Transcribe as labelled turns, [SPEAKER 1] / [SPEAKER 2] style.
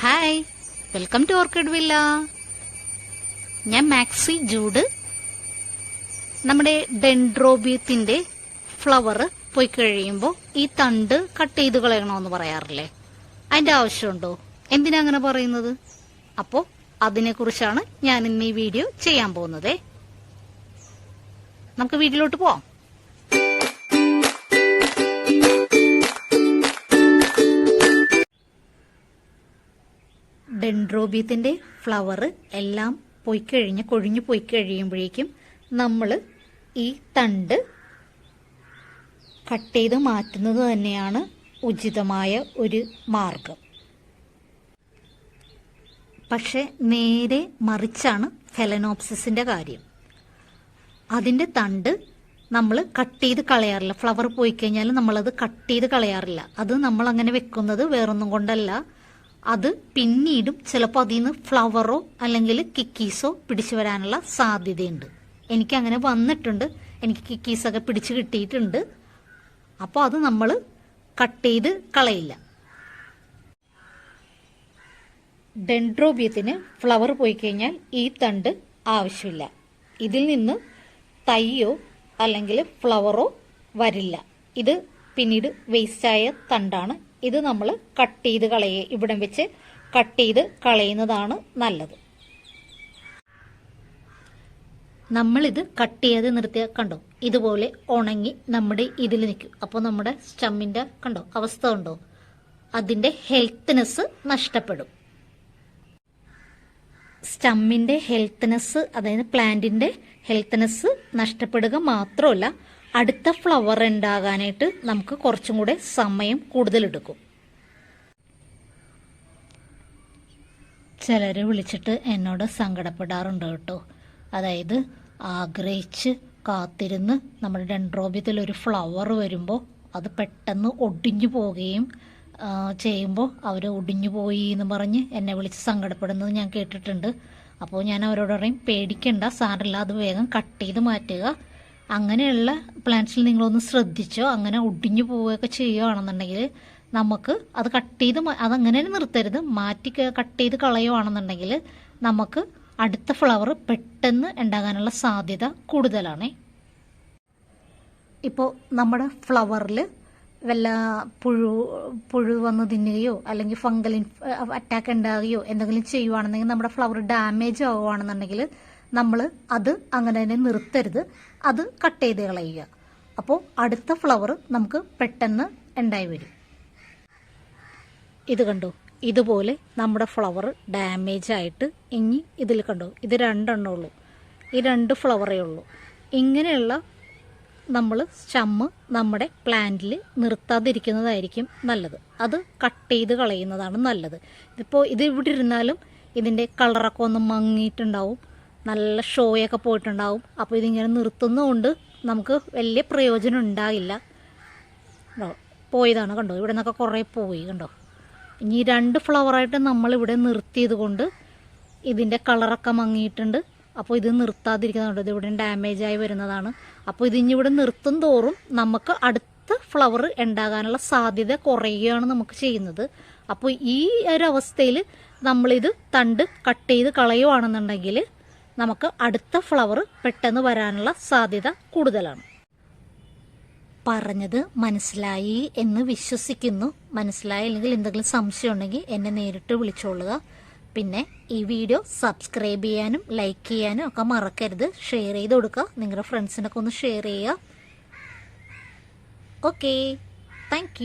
[SPEAKER 1] Hi. Welcome to orchid villa. ഞാൻ maxi Jude. നമ്മുടെ ഡെൻഡ്രോബിയത്തിന്റെ ഫ്ലവർ പോയി കഴിയുമ്പോൾ ഈ തണ്ട് കട്ട് ചെയ്ത് കളയണമെന്ന് പറയാറില്ലേ? അതിന്റെ ആവശ്യമുണ്ടോ? എന്തിനാ അങ്ങനെ പറയുന്നത്? അപ്പോൾ അതിനെക്കുറിച്ചാണ് ഞാൻ ഇന്ന് ഈ വീഡിയോ ചെയ്യാൻ പോകുന്നത്. നമുക്ക് വീട്ടിലോട്ട് പോവാം. ഡെൻഡ്രോബിയത്തിന്റെ ഫ്ലവർ എല്ലാം പോയി കഴിഞ്ഞ് കൊഴിഞ്ഞു പോയി കഴിയുമ്പോഴേക്കും നമ്മൾ ഈ തണ്ട് കട്ട് ചെയ്ത് മാറ്റുന്നത് തന്നെയാണ് ഉചിതമായ ഒരു മാർഗം. പക്ഷെ നേരെ മറിച്ചാണ് ഫെലനോപ്സിസിന്റെ കാര്യം. അതിന്റെ തണ്ട് നമ്മൾ കട്ട് ചെയ്ത് കളയാറില്ല. ഫ്ലവർ പോയി കഴിഞ്ഞാൽ നമ്മളത് കട്ട് ചെയ്ത് കളയാറില്ല. അത് നമ്മൾ അങ്ങനെ വെക്കുന്നത് വേറൊന്നും കൊണ്ടല്ല. അത് പിന്നീടും ചിലപ്പോൾ അതിൽ നിന്ന് ഫ്ലവറോ അല്ലെങ്കിൽ കിക്കീസോ പിടിച്ചു വരാനുള്ള സാധ്യതയുണ്ട്. എനിക്ക് അങ്ങനെ വന്നിട്ടുണ്ട്. എനിക്ക് കിക്കീസൊക്കെ പിടിച്ചു കിട്ടിയിട്ടുണ്ട്. അപ്പോൾ അത് നമ്മൾ കട്ട് ചെയ്ത് കളയില്ല. ഡെൻഡ്രോബിയത്തിന് ഫ്ലവർ പോയി കഴിഞ്ഞാൽ ഈ തണ്ട് ആവശ്യമില്ല. ഇതിൽ നിന്ന് തൈയോ അല്ലെങ്കിൽ ഫ്ലവറോ വരില്ല. ഇത് പിന്നീട് വേസ്റ്റായ തണ്ടാണ്. ഇത് നമ്മൾ കട്ട് ചെയ്ത് കളയുക ഇവിടെ വെച്ച് കട്ട് ചെയ്ത് കളയുന്നതാണ് നല്ലത്. നമ്മളിത് കട്ട് ചെയ്ത് നിർത്തിയ കണ്ടോ? ഇതുപോലെ ഉണങ്ങി നമ്മുടെ ഇതിൽ നിൽക്കും. അപ്പോൾ നമ്മുടെ സ്റ്റമ്മിന്റെ കണ്ടോ അവസ്ഥ ഉണ്ടോ? അതിന്റെ ഹെൽത്ത്നെസ് നഷ്ടപ്പെടും. സ്റ്റമ്മിന്റെ ഹെൽത്ത്നെസ് അതായത് പ്ലാന്റിന്റെ ഹെൽത്ത്നെസ് നഷ്ടപ്പെടുക മാത്രമല്ല അടുത്ത ഫ്ലവർ ഉണ്ടാകാനായിട്ട് നമുക്ക് കുറച്ചും കൂടെ സമയം കൂടുതലെടുക്കും. ചിലർ വിളിച്ചിട്ട് എന്നോട് സങ്കടപ്പെടാറുണ്ട് കേട്ടോ. അതായത് ആഗ്രഹിച്ച് കാത്തിരുന്ന് നമ്മുടെ ഡെൻഡ്രോബിയത്തിൽ ഒരു ഫ്ലവർ വരുമ്പോൾ അത് പെട്ടെന്ന് ഒടിഞ്ഞു പോവുകയും ചെയ്യുമ്പോൾ അവർ ഒടിഞ്ഞു പോയി എന്ന് പറഞ്ഞ് എന്നെ വിളിച്ച് സങ്കടപ്പെടുന്നത് ഞാൻ കേട്ടിട്ടുണ്ട്. അപ്പോൾ ഞാൻ അവരോട് പറയും പേടിക്കണ്ട സാറില്ല അത് വേഗം കട്ട് ചെയ്ത് മാറ്റുക. അങ്ങനെയുള്ള പ്ലാന്റ്സിൽ നിങ്ങളൊന്ന് ശ്രദ്ധിച്ചോ? അങ്ങനെ ഒടിഞ്ഞു പോവുകയൊക്കെ ചെയ്യുകയാണെന്നുണ്ടെങ്കിൽ നമുക്ക് അത് കട്ട് ചെയ്ത് അതങ്ങനെ നിർത്തരുത്. മാറ്റി കട്ട് ചെയ്ത് കളയുകയാണെന്നുണ്ടെങ്കിൽ നമുക്ക് അടുത്ത ഫ്ലവർ പെട്ടെന്ന് ഉണ്ടാകാനുള്ള സാധ്യത കൂടുതലാണ്. ഇപ്പോൾ നമ്മുടെ ഫ്ലവറിൽ വല്ല പുഴു പുഴു വന്ന് തിന്നുകയോ അല്ലെങ്കിൽ ഫംഗൽ അറ്റാക്ക് ഉണ്ടാകുകയോ എന്തെങ്കിലും ചെയ്യുവാണെന്നുണ്ടെങ്കിൽ നമ്മുടെ ഫ്ലവർ ഡാമേജ് ആവുകയാണെന്നുണ്ടെങ്കിൽ നമ്മൾ അത് അങ്ങനെ തന്നെ നിർത്തരുത്. അത് കട്ട് ചെയ്ത് കളയുക. അപ്പോൾ അടുത്ത ഫ്ലവർ നമുക്ക് പെട്ടെന്ന് ഉണ്ടായി വരും. ഇത് കണ്ടോ? ഇതുപോലെ നമ്മുടെ ഫ്ലവർ ഡാമേജ് ആയിട്ട് ഇനി ഇതിൽ കണ്ടോ? ഇത് രണ്ടെണ്ണേ ഉള്ളൂ. ഈ രണ്ട് ഫ്ലവറേ ഉള്ളൂ. ഇങ്ങനെയുള്ള നമ്മൾ സ്റ്റമ്മ് നമ്മുടെ പ്ലാന്റിൽ നിർത്താതിരിക്കുന്നതായിരിക്കും നല്ലത്. അത് കട്ട് ചെയ്ത് കളയുന്നതാണ് നല്ലത്. ഇപ്പോൾ ഇത് ഇവിടെ ഇരുന്നാലും ഇതിന്റെ കളറൊക്കെ ഒന്ന് മങ്ങിയിട്ടുണ്ടാവും. നല്ല ഷോയൊക്കെ പോയിട്ടുണ്ടാവും. അപ്പോൾ ഇതിങ്ങനെ നിർത്തുന്നതുകൊണ്ട് നമുക്ക് വലിയ പ്രയോജനം ഉണ്ടാകില്ല കണ്ടോ? പോയതാണ് കണ്ടോ? ഇവിടെ നിന്നൊക്കെ കുറേ പോയി കണ്ടോ? ഇനി രണ്ട് ഫ്ലവറായിട്ട് നമ്മളിവിടെ നിർത്തിയത് കൊണ്ട് ഇതിന്റെ കളറൊക്കെ മങ്ങിയിട്ടുണ്ട്. അപ്പോൾ ഇത് നിർത്താതിരിക്കുന്നുണ്ട് ഇത് ഇവിടെ ഡാമേജ് ആയി വരുന്നതാണ്. അപ്പോൾ ഇതിഞ്ഞിവിടെ ഇവിടെ നിർത്തും തോറും നമുക്ക് അടുത്ത ഫ്ലവർ ഉണ്ടാകാനുള്ള സാധ്യത കുറയുകയാണ് നമുക്ക് ചെയ്യുന്നത്. അപ്പോൾ ഈ ഒരു അവസ്ഥയിൽ നമ്മളിത് തണ്ട് കട്ട് ചെയ്ത് കളയുവാണെന്നുണ്ടെങ്കിൽ നമുക്ക് അടുത്ത ഫ്ലവർ പെട്ടെന്ന് വരാനുള്ള സാധ്യത കൂടുതലാണ്. പറഞ്ഞത് മനസ്സിലായി എന്ന് വിശ്വസിക്കുന്നു. മനസ്സിലായില്ലെങ്കിൽ എന്തെങ്കിലും സംശയം ഉണ്ടെങ്കിൽ എന്നെ നേരിട്ട് വിളിച്ചോളുക. പിന്നെ ഈ വീഡിയോ സബ്സ്ക്രൈബ് ചെയ്യാനും ലൈക്ക് ചെയ്യാനും ഒക്കെ മറക്കരുത്. ഷെയർ ചെയ്ത് കൊടുക്കുക. നിങ്ങളുടെ ഫ്രണ്ട്സിനൊക്കെ ഒന്ന് ഷെയർ ചെയ്യുക. Okay thank